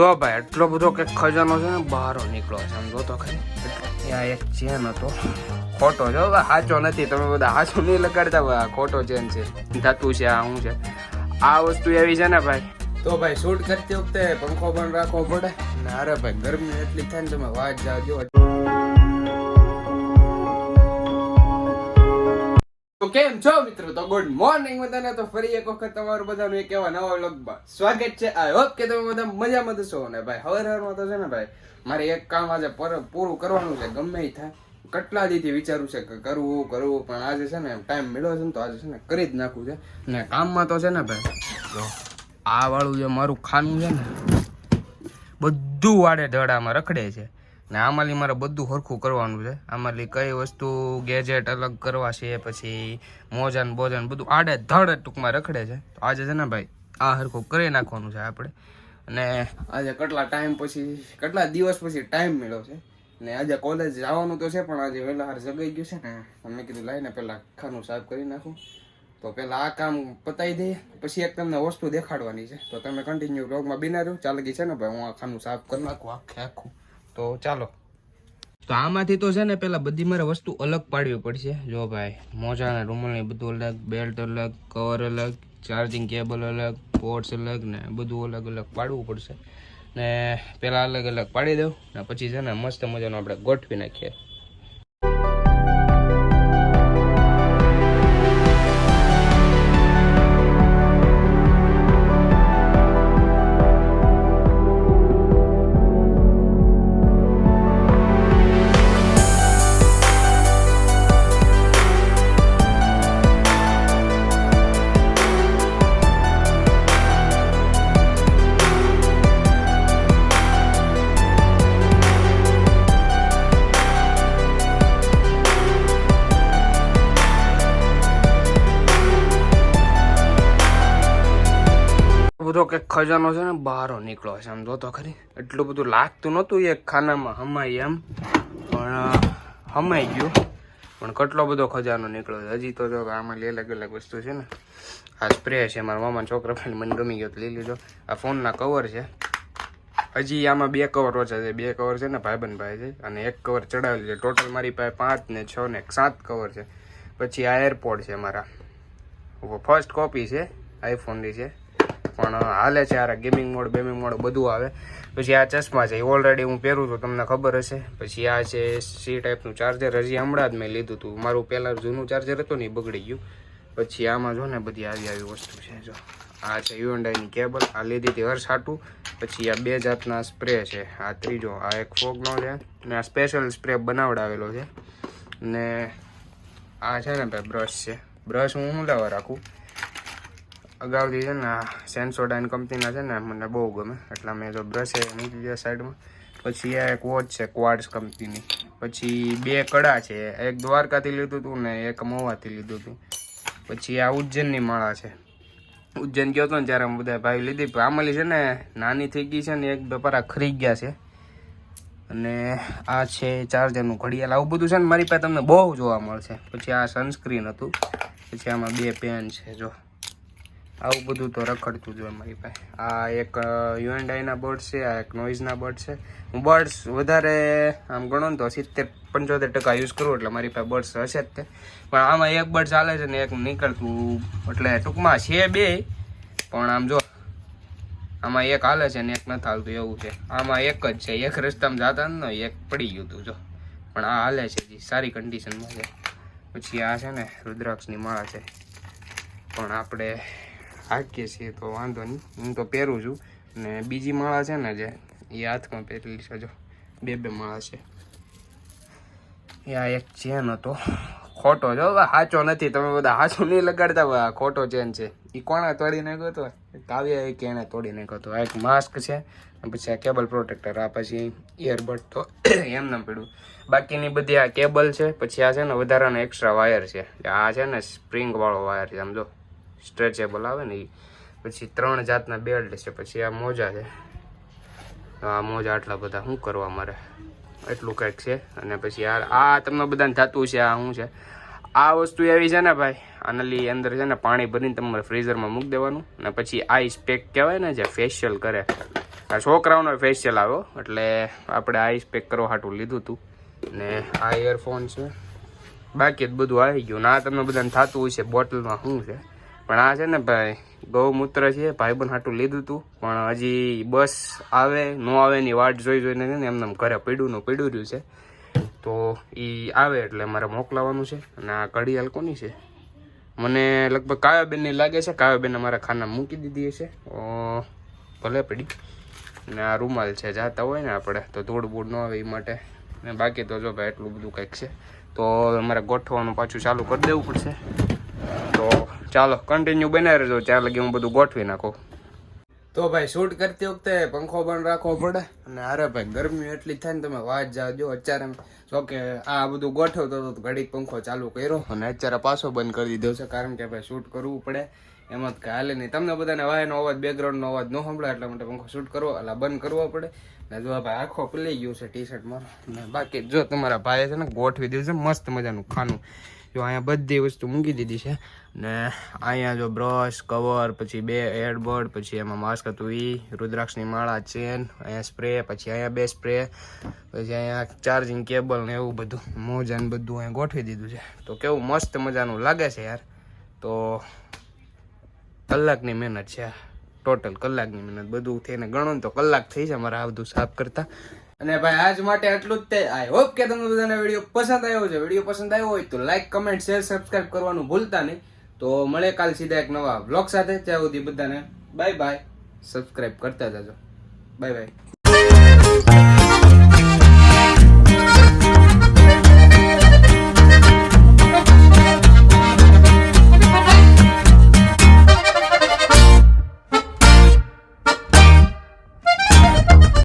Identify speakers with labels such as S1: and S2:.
S1: જો ભાઈ, એટલો બધો કે ખજાનો છે ને, બહારો નીકળ્યો છે. સમજો તો ખરી. ત્યાં એક ચેન હતો. ખોટો જો સાચો નથી. તમે બધા સાચો નહીં લગાડતા ખોટો ચેન છે. ધાતુ છે, આ શું છે. આ વસ્તુ એવી છે ને, ભાઈ? તો ભાઈ, શૂટ કરતી વખતે પંખો બંધ રાખવો પડે. ને અરે ભાઈ, ગરમી એટલી થાય ને, તમે વાત જાજો તો કેમ છો મિત્રો? તો ગુડ મોર્નિંગ બધાને. તો ફરી એક વખત તમારું બધાનું એક એવા નવા વ્લોગમાં સ્વાગત છે. આઈ હોપ કે તમે બધા મજામાં થશો ને ભાઈ હવે હવારમાં તો છે ને ભાઈ, મારે એક કામ આજે પર- કરવાનું છે. ગમે થાય. કેટલા દીથી વિચારું છે કે કરવું કરવું, પણ આજે છે ને ટાઈમ મળ્યો છે ને તો આજે છે ને કરી જ નાખવું છે. ને કામમાં તો છે ને ભાઈ આ વાળું જે મારું ખાનું છે ને, બધું વાડે ધડામાં રખડે છે. ને આમાંલી મારે બધું સરખું કરવાનું છે. આમાંલી કઈ વસ્તુ ગેજેટ અલગ કરવા છે, પછી મોજાન બોજાન બધું આડે ધડ ટૂંકમાં રખડે છે. તો આજે છે ને ભાઈ, આ સરખું કરી નાખવાનું છે આપણે. અને આજે કેટલા ટાઈમ પછી, કેટલા દિવસ પછી ટાઈમ મળ્યો છે? ને આજે કોલેજ જવાનું તો છે, પણ આજે વહેલા હાર જગાઈ ગયું છે ને મેં કીધું લાઈને પહેલાં ખાનું સાફ કરી નાખું. તો પહેલાં આ કામ પતાવી દઈએ, પછી એક તમને વસ્તુ દેખાડવાની છે. તો તમે કન્ટિન્યુ બ્લોગમાં બિના રહ્યો, ચાલે છે ને ભાઈ, હું આ ખાનું સાફ કરી નાખું, આખે આખું. તો ચાલો. તો આમાંથી તો છે ને પેલા બધી મારે વસ્તુ અલગ પાડવી પડશે. જો ભાઈ, મોજા ને રૂમલ ને બધું અલગ બેલ્ટ અલગ કવર અલગ ચાર્જિંગ કેબલ અલગ પોર્ટ્સ અલગ ને બધું અલગ અલગ પાડવું પડશે. ને પેલા અલગ અલગ પાડી દઉં, ને પછી છે ને મસ્ત મજાનું આપણે ગોઠવી નાખીએ. બધો કંઈક ખજાનો છે ને, બહારો નીકળ્યો છે આમ, જોતો ખરી. એટલું બધું લાગતું નહોતું એક ખાનામાં હમાય એમ. પણ હમાઈ ગયું. પણ કેટલો બધો ખજાનો નીકળ્યો છે. હજી તો જો આમાં અલગ અલગ વસ્તુ છે ને. આ સ્પ્રે છે મારા મામા છોકરા ભાઈ મને ગમી ગયો તો લઈ લીધો. આ ફોનના કવર છે. હજી આમાં બે કવર ઓછા છે. બે કવર છે ને ભાઈબંધ ભાઈ છે. અને એક કવર ચડાવેલું છે. ટોટલ મારી પાસે પાંચ ને છ ને સાત કવર છે. પછી આ એરપોર્ટ છે મારા. ફર્સ્ટ કોપી છે આઈફોનની છે. પણ હાલે છે આ ગેમિંગ મોડ બેમિંગ મોડ બધું આવે. પછી આ ચશ્મા છે ઓલરેડી હું પહેરું છું, તમને ખબર હશે. પછી આ છે સી ટાઈપનું ચાર્જર હજી હમણાં જ મેં લીધું હતું મારું પહેલાં જૂનું ચાર્જર હતું ને, એ બગડી ગયું. પછી આમાં જો ને બધી આવી આવી વસ્તુ છે, જો. આ છે યુએનડાઈની કેબલ આ લીધી હતી હર્ષાટું પછી આ બે જાતના સ્પ્રે છે. આ ત્રીજો, આ એક ફોગનો છે ને, આ સ્પેશિયલ સ્પ્રે બનાવડાવેલો છે. ને આ છે ને ભાઈ બ્રશ છે. બ્રશ હું લેવા રાખું? અગાઉથી છે ને આ સેન્સોડાઇન કંપનીના છે ને, મને બહુ ગમે. એટલે મેં જો બ્રશ એ મૂકી દીધા સાઈડમાં પછી આ એક વોચ છે ક્વાડ્સ કંપનીની પછી બે કડા છે, એક દ્વારકાથી લીધું હતું ને એક મહુવાથી લીધું હતું પછી આ ઉજ્જૈનની માળા છે. ઉજ્જૈન ગયો હતો ને ત્યારે અમે બધા ભાઈ લીધી. આમલી છે ને, નાની થઈ ગઈ છે ને, એક બપારા ખરી ગયા છે. અને આ છે ચાર્જરનું ઘડિયાળ. આવું બધું છે ને મારી પાસે તમને બહુ જોવા મળશે. પછી આ સનસ્ક્રીન હતું. પછી આમાં બે પેન છે, જો. આવું બધું તો રખડતું જ હોય મારી પાસે. આ એક યુએનડાઈના બર્ડ છે, આ એક નોઇઝના બર્ડ છે. હું બર્ડ્સ વધારે, આમ ગણો ને તો સિત્તેર, પંચોતેર ટકા યુઝ કરું એટલે મારી પાસે બર્ડ્સ હશે જ તે. પણ આમાં એક બર્ડ ચાલે છે ને એક નીકળતું, એટલે ટૂંકમાં છે બે, પણ આમ જો, આમાં એક હાલે છે ને એક નથી હાલતું એવું છે. આમાં એક જ છે, એક રસ્તામાં જતા ને એક પડી ગયું હતું જો. પણ આ હાલે છે જી, સારી કન્ડિશનમાં છે. પછી આ છે ને, રુદ્રાક્ષની માળા છે. પણ આપણે હાકીએ છીએ, તો વાંધો નહીં. હું તો પહેરું છું. ને બીજી માળા છે ને જે, એ હાથમાં પહેરેલી છે, જો. બે બે માળા છે. એ આ એક ચેન હતો. ખોટો જો સાચો નથી. તમે બધા સાચું નહીં લગાડતા ખોટો ચેન છે. એ કોણે તોડી નાખ્યો હતો કાવ્યા એ કેણે તોડી નાખ્યો હતો આ એક માસ્ક છે પછી આ કેબલ પ્રોટેક્ટર. આ પછી ઇયરબડ તો એમને પડ્યું. બાકીની બધી આ કેબલ છે, પછી આ છે ને વધારાના એક્સ્ટ્રા વાયર છે. આ છે ને સ્પ્રિંગવાળો વાયર છે સમજો સ્ટ્રેચેબલ આવે ને એ પછી ત્રણ જાતના બેલ્ટ છે, પછી આ મોજા છે. આ મોજા આટલા બધા શું કરવા મારે? એટલું કંઈક છે. અને પછી આ આ તમને બધાને થતું છે આ શું છે? આ વસ્તુ એવી છે ને ભાઈ, આનાલી અંદર છે ને પાણી ભરીને તમારે ફ્રીઝરમાં મૂકી દેવાનું. અને પછી આઈસ પેક કહેવાય ને જે ફેશિયલ કરે. આ છોકરાઓનો ફેશિયલ આવ્યો એટલે આપણે આઈસ પેક કરવા હાટું લીધું હતું ને આ ઇયરફોન છે. બાકી બધું આવી ગયું. ના તમને બધાને થતું છે બોટલમાં શું છે? પણ આ છે ને ભાઈ ગૌમૂત્ર છે, ભાઈબંધ હાટું લીધું હતું પણ હજી બસ આવે, ન આવે એની વાટ જોઈ જોઈને છે ને એમને ઘરે પીડું નું પડ્યું રહ્યું છે. તો એ આવે એટલે મારે મોકલાવાનું છે, અને આ ઘડિયાળ કોની છે? મને લગભગ કાવ્યાબેનની લાગે છે કાવ્યાબેન મારા ખાના મૂકી દીધી હશે ભલે પડી. ને આ રૂમાલ છે, જાતા હોય ને આપણે, તો ધૂળ બૂળ ન આવે એ માટે. ને બાકી તો જો ભાઈ, એટલું બધું કંઈક છે. તો મારે ગોઠવવાનું પાછું ચાલુ કરી દેવું પડશે. ચાલો કન્ટિન્યુ બનાવી રહેજો. ત્યાં લગી હું બધું ગોઠવી નાખું. તો ભાઈ શૂટ કરતી વખતે પંખો બંધ રાખવો પડે. અને અરે ભાઈ, ગરમી એટલી થાય ને તમે વાત જાજો અત્યારે જો કે આ બધું ગોઠવતો હતો ઘડીક પંખો ચાલુ કર્યો અને અત્યારે પાછો બંધ કરી દીધો છે. કારણ કે ભાઈ શૂટ કરવું પડે. એમ જ હાલે નહીં. તમને બધાને વાયનો અવાજ બેકગ્રાઉન્ડનો અવાજ ન સંભળાય એટલા માટે પંખો શૂટ કરવો એટલે બંધ કરવો પડે. ને જો ભાઈ આખો પલી ગયું છે ટી શર્ટમાં ને બાકી જો તમારા ભાઈએ છે ને ગોઠવી દીધું છે, મસ્ત મજાનું ખાનું. જો અહીંયા બધી વસ્તુ મૂકી દીધી છે. ને અહીંયા જો બ્રશ કવર પછી બે એડબર્ડ પછી એમાં માસ્ક હતું એ રુદ્રાક્ષની માળા ચેન અહીંયા સ્પ્રે પછી અહીંયા બે સ્પ્રે પછી અહીંયા ચાર્જિંગ કેબલ ને એવું બધું મોજાને બધું અહીંયા ગોઠવી દીધું છે. તો કેવું મસ્ત મજાનું લાગે છે યાર. તો કલાકની મહેનત છે ટોટલ કલાકની મહેનત. બધું થઈને ગણો ને તો કલાક થઈ છે મારે આ બધું સાફ કરતા. અને ભાઈ, આજ માટે આટલું જ તે આઈ હોપ કે તમને બધાને વીડિયો પસંદ આવ્યો છે. વીડિયો પસંદ આવ્યો હોય તો લાઈક કમેન્ટ શેર સબસ્ક્રાઇબ કરવાનું ભૂલતા નહીં. તો મળે કાલ સીધા એક નવા બ્લોગ સાથે. ત્યાં સુધી બધાને બાય બાય સબસ્ક્રાઇબ કરતા જજો. Bye bye